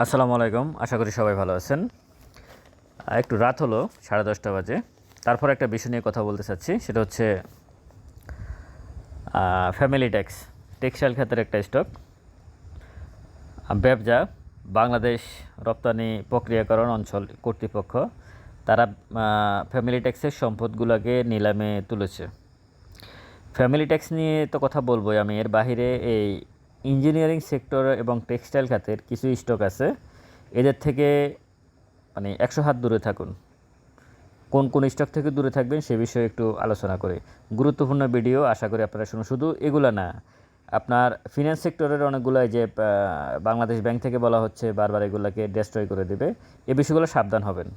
আসসালামু আলাইকুম, আশা করি সবাই ভালো আছেন। একটু রাত হলো, সাড়ে দশটা বাজে। তারপর একটা বিষয় নিয়ে কথা বলতে চাচ্ছি, সেটা হচ্ছে ফ্যামিলি ট্যাক্স টেক্সটাইল খাতের একটা স্টক ব্যবজা বাংলাদেশ রপ্তানি প্রক্রিয়াকরণ অঞ্চল কর্তৃপক্ষ, তারা ফ্যামিলি ট্যাক্সের সম্পদগুলোকে নিলামে তুলেছে। ফ্যামিলি ট্যাক্স নিয়ে তো কথা বলবোই আমি, এর বাইরে এই ইঞ্জিনিয়ারিং সেক্টর এবং টেক্সটাইল খাতের কিছু স্টক আছে। এদের থেকে মানে একশো হাত দূরে থাকুন। কোন কোন স্টক থেকে দূরে থাকবেন সে বিষয়ে একটু আলোচনা করে। গুরুত্বপূর্ণ ভিডিও, আশা করি আপনারা শুনুন। শুধু এগুলো না, আপনার ফিনান্স সেক্টরের অনেকগুলো যে বাংলাদেশ ব্যাংক থেকে বলা হচ্ছে, বারবার এগুলোকে ডেস্ট্রয় করে দেবে। এ বিষয়গুলো সাবধান হবেন।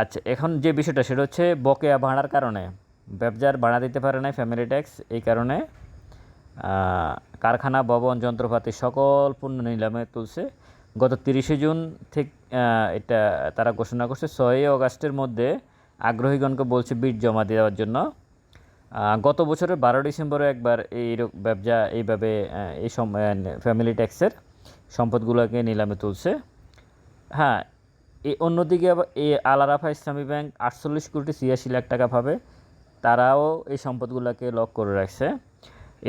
আচ্ছা এখন যে বিষয়টা, সেটা হচ্ছে বকেয়া ভাড়ার কারণে। ব্যবসার ভাড়া দিতে পারে না ফ্যামিলি ট্যাক্স এই কারণে কারখানা, ভবন, যন্ত্রপাতি সকল পণ্য নিলামে তুলছে। গত তিরিশে জুন থেকে এটা তারা ঘোষণা করছে, ছয়ই অগাস্টের মধ্যে আগ্রহীগণকে বলছে বিট জমা দেওয়ার জন্য। গত বছরের বারো ডিসেম্বরে একবার এই ব্যবসা এইভাবে এই ফ্যামিলি ট্যাক্সের সম্পদগুলোকে নিলামে তুলছে। হ্যাঁ এই অন্যদিকে এই আলারাফা ইসলামী ব্যাংক আটচল্লিশ কোটি ছিয়াশি লাখ টাকা পাবে তারাও এই সম্পদগুলোকে লক করে রাখছে।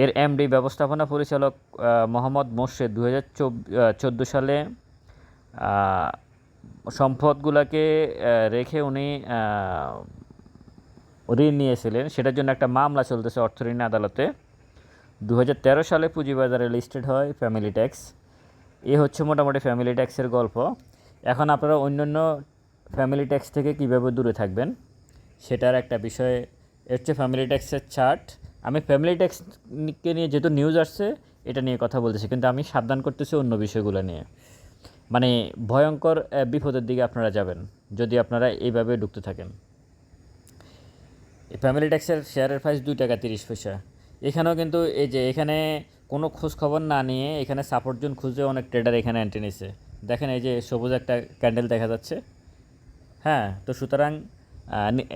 এর এমডি ব্যবস্থাপনা পরিচালক মোহাম্মদ মোর্শেদ। দু হাজার চোদ্দ সালে সম্পদগুলোকে রেখে উনি ঋণ নিয়েছিলেন। সেটার জন্য একটা মামলা চলতেছে অর্থ ঋণ আদালতে। দু হাজার তেরো সালে পুঁজিবাজারে লিস্টেড হয় ফ্যামিলি ট্যাক্স এ হচ্ছে মোটামুটি ফ্যামিলি ট্যাক্সের গল্প। এখন আপনারা অন্যান্য ফ্যামিলি ট্যাক্স থেকে কীভাবে দূরে থাকবেন, সেটার একটা বিষয়। এর হচ্ছে ফ্যামিলি ট্যাক্সের চার্ট আমি ফ্যামিলি ট্যাক্সকে নিয়ে যেহেতু নিউজ আসছে, এটা নিয়ে কথা বলতেছি। কিন্তু আমি সাবধান করতেছি অন্য বিষয়গুলো নিয়ে। মানে ভয়ঙ্কর বিপদের দিকে আপনারা যাবেন, যদি আপনারা এইভাবে ঢুকতে থাকেন। ফ্যামিলি ট্যাক্সের শেয়ারের প্রাইস দুই টাকা তিরিশ পয়সা। এখানেও কিন্তু এই যে এখানে কোনো খোঁজ খবর না নিয়ে এখানে সাপোর্ট জোন খুঁজে অনেক ট্রেডার এখানে এন্ট্রি নিছে। দেখেন এই যে সবুজ একটা ক্যান্ডেল দেখা যাচ্ছে। হ্যাঁ তো সুতরাং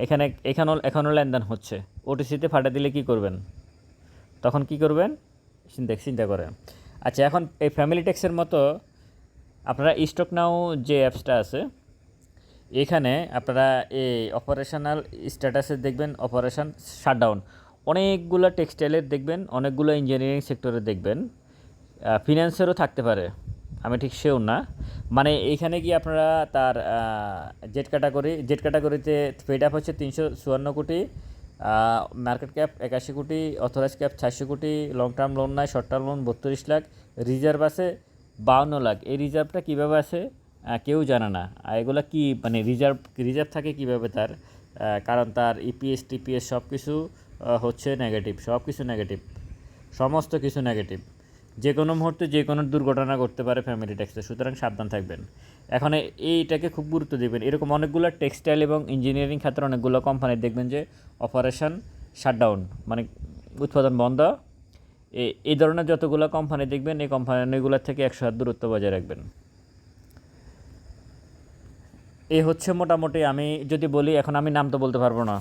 এখানে, এখানেও, এখনও লেনদেন হচ্ছে। ওটিসিতে ফাটা দিলে কি করবেন? তখন কি করবেন? চিন্তা চিন্তা করেন আচ্ছা এখন এই ফ্যামিলি ট্যাক্সের মতো আপনারা স্টক নাও যে অ্যাপসটা আছে, এখানে আপনারা এই অপারেশনাল স্ট্যাটাসে দেখবেন অপারেশন শাটডাউন অনেকগুলো টেক্সটাইলের দেখবেন, অনেকগুলো ইঞ্জিনিয়ারিং সেক্টরে দেখবেন। ফিনান্সেরও থাকতে পারে, আমি ঠিক সেও না। মানে এইখানে কি আপনারা তার জেট ক্যাটাগরি জেট ক্যাটাগরিতে পেড আপ হচ্ছে তিনশো চুয়ান্ন কোটি মার্কেট ক্যাপ একাশি কোটি অথরাইজ ক্যাপ চারশো কোটি লং টার্ম লোন নাই শর্ট টার্ম লোন বত্রিশ লাখ রিজার্ভ আছে বাউন্ন লাখ। এই রিজার্ভটা কীভাবে আছে? কেউ জানে না। আর এগুলো কি মানে রিজার্ভ রিজার্ভ থাকে কীভাবে তার? কারণ তার E ইপিএস টিপিএস সব কিছু হচ্ছে নেগেটিভ সব কিছু নেগেটিভ সমস্ত কিছু নেগেটিভ যে কোনো মুহূর্তে যে কোনো দুর্ঘটনা ঘটতে পারে ফ্যামিলি ট্যাক্সে সুতরাং সাবধান থাকবেন। এখন এইটাকে খুব গুরুত্ব দেবেন। এরকম অনেকগুলো টেক্সটাইল এবং ইঞ্জিনিয়ারিং ক্ষেত্রে অনেকগুলো কোম্পানি দেখবেন যে অপারেশন শাটডাউন মানে উৎপাদন বন্ধ। এই ধরনের যতগুলো কোম্পানি দেখবেন, এই কোম্পানিগুলোর থেকে একশো হাত দূরত্ব বজায় রাখবেন। এই হচ্ছে মোটামুটি আমি যদি বলি, এখন আমি নাম তো বলতে পারব না।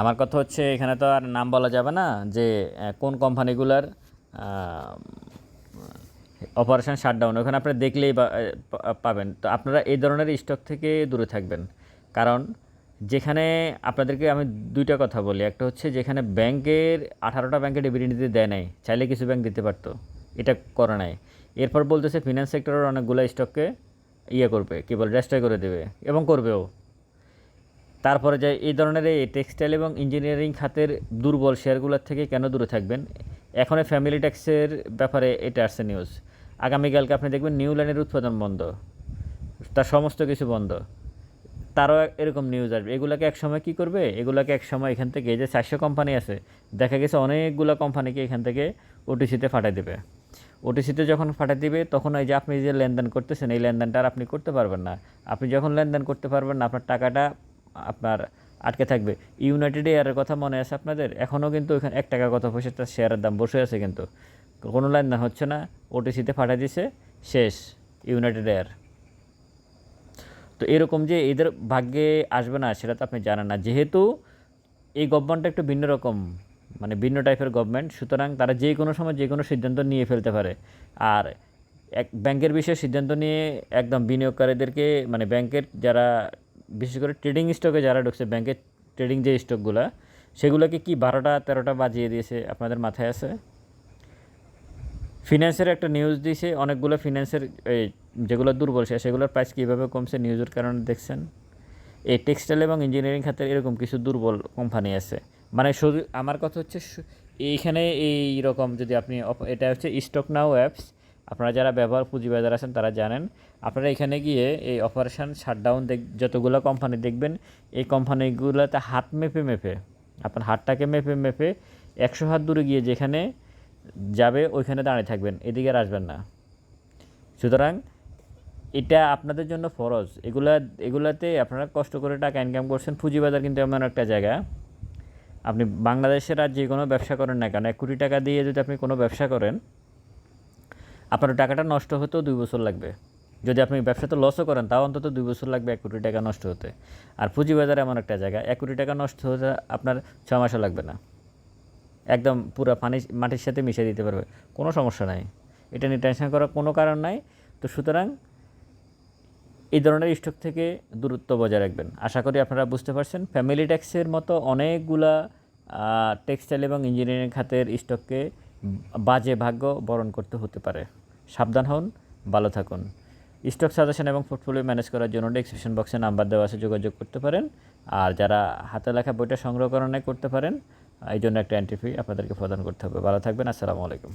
আমার কথা হচ্ছে, এখানে তো আর নাম বলা যাবে না যে কোন কোম্পানিগুলার অপারেশন শাটডাউন ওখানে আপনারা দেখলেই পাবেন। তো আপনারা এই ধরনের স্টক থেকে দূরে থাকবেন। কারণ যেখানে আপনাদেরকে আমি দুইটা কথা বলি। একটা হচ্ছে যেখানে ব্যাংকের আঠারোটা ব্যাংকে ডিভিডেন্ড দিতে দেয় নাই, চাইলে কিছু ব্যাংক দিতে পারতো। এটা করে নাই। এরপর বলতেছে ফিনান্স সেক্টরের অনেকগুলো স্টককে ইয়ে করবে, কী বলে রেস্ট্রয় করে দেবে এবং করবেও। তারপরে যে এই ধরনের এই টেক্সটাইল এবং ইঞ্জিনিয়ারিং খাতের দুর্বল শেয়ারগুলোর থেকে কেন দূরে থাকবেন? এখন ফ্যামিলি ট্যাক্সের ব্যাপারে এটা আসছে নিউজ আগামীকালকে আপনি দেখবেন নিউ লাইনের উৎপাদন বন্ধ। তার সমস্ত কিছু বন্ধ। তারও এরকম নিউজ আসবে। এগুলোকে এক সময় কী করবে? এগুলোকে এক সময় এখান থেকে যে চারশো কোম্পানি আছে, দেখা গেছে অনেকগুলো কোম্পানিকে এখান থেকে ওটিসিতে ফাটাই দেবে। ওটিসিতে যখন ফাটাই দিবে, তখন ওই যে আপনি যে লেনদেন করতেছেন, এই লেনদেনটা আর আপনি করতে পারবেন না। আপনি যখন লেনদেন করতে পারবেন না, আপনার টাকাটা আপনার আটকে থাকবে। ইউনাইটেড এয়ারের কথা মনে আছে আপনাদের? এখনও কিন্তু ওইখানে এক টাকা কত পয়সা, তার শেয়ারের দাম বসে আছে কিন্তু। কোনো লেনদেন হচ্ছে না ওটিসিতে ফাটাই দিছে, শেষ ইউনাইটেড এয়ার তো এরকম যে এদের ভাগ্যে আসবে না, সেটা তো আপনি জানেন না। যেহেতু এই গভর্নমেন্টটা একটু ভিন্ন রকম মানে ভিন্ন টাইপের গভর্নমেন্ট সুতরাং তারা যে কোনো সময় যে কোনো সিদ্ধান্ত নিয়ে ফেলতে পারে। আর এক ব্যাংকের বিষয়ে সিদ্ধান্ত নিয়ে একদম বিনিয়োগকারীদেরকে মানে ব্যাংকের যারা, বিশেষ করে ট্রেডিং স্টকে যারা ঢুকছে, ব্যাংকের ট্রেডিং যে স্টকগুলো সেগুলোকে কি বারোটা তেরোটা বাজিয়ে দিয়েছে আপনাদের মাথায় আছে? ফিনান্সের একটা নিউজ দিছে, অনেকগুলো ফিনান্সের এই যেগুলো দুর্বল সে সেগুলোর প্রাইস কীভাবে কমছে নিউজের কারণে দেখছেন? এই টেক্সটাইল এবং ইঞ্জিনিয়ারিং খাতের এরকম কিছু দুর্বল কোম্পানি আছে। মানে শুধু আমার কথা হচ্ছে এইখানে এই রকম যদি আপনি এটা হচ্ছে স্টক নাও অ্যাপস আপনারা যারা ব্যবহার পুঁজিবাজার আছেন তারা জানেন। আপনারা এখানে গিয়ে এই অপারেশন শাটডাউন দেখ যতগুলো কোম্পানি দেখবেন, এই কোম্পানিগুলোতে হাত মেপে মেপে আপনার হাতটাকে মেপে মেপে একশো হাত দূরে গিয়ে যেখানে যাবে, ওইখানে দাঁড়িয়ে থাকবেন, এদিকে আর আসবেন না। সুতরাং এটা আপনাদের জন্য ফরজ। এগুলা, এগুলাতে আপনারা কষ্ট করে টাকা ইনকাম করছেন। পুঁজিবাজার কিন্তু এমন একটা জায়গা। আপনি বাংলাদেশের আর যে কোনো ব্যবসা করেন না কেন, এক কোটি টাকা দিয়ে যদি আপনি কোনো ব্যবসা করেন, আপনার টাকাটা নষ্ট হতেও দুই বছর লাগবে। যদি আপনি ব্যবসাতে লসও করেন, তাও অন্তত দুই বছর লাগবে এক কোটি টাকা নষ্ট হতে। আর পুঁজিবাজার এমন একটা জায়গা, এক কোটি টাকা নষ্ট হতে আপনার ছ মাসও লাগবে না। একদম পুরো পানি মাটির সাথে মিশিয়ে দিতে পারবে। কোনো সমস্যা নাই। এটা নিয়ে টেনশন করার কোনো কারণ নাই। তো সুতরাং এই ধরনের স্টক থেকে দূরত্ব বজায় রাখবেন। আশা করি আপনারা বুঝতে পারছেন। ফ্যামিলি ট্যাক্সের মতো অনেকগুলা টেক্সটাইল এবং ইঞ্জিনিয়ারিং খাতের স্টককে বাজে ভাগ্য বরণ করতে হতে পারে। সাবধান হন, ভালো থাকুন। স্টক সাজেশন এবং পোর্টফোলিও ম্যানেজ করার জন্য ডিসক্রিপশন বক্সে নাম্বার দেওয়া আছে, যোগাযোগ করতে পারেন। আর যারা হাতে লেখা বইটা সংগ্রহ করতে পারেন। এই জন্য একটা এন্ট্রি ফি আপনাদেরকে প্রদান করতে হবে। ভালো থাকবেন আসসালামু আলাইকুম।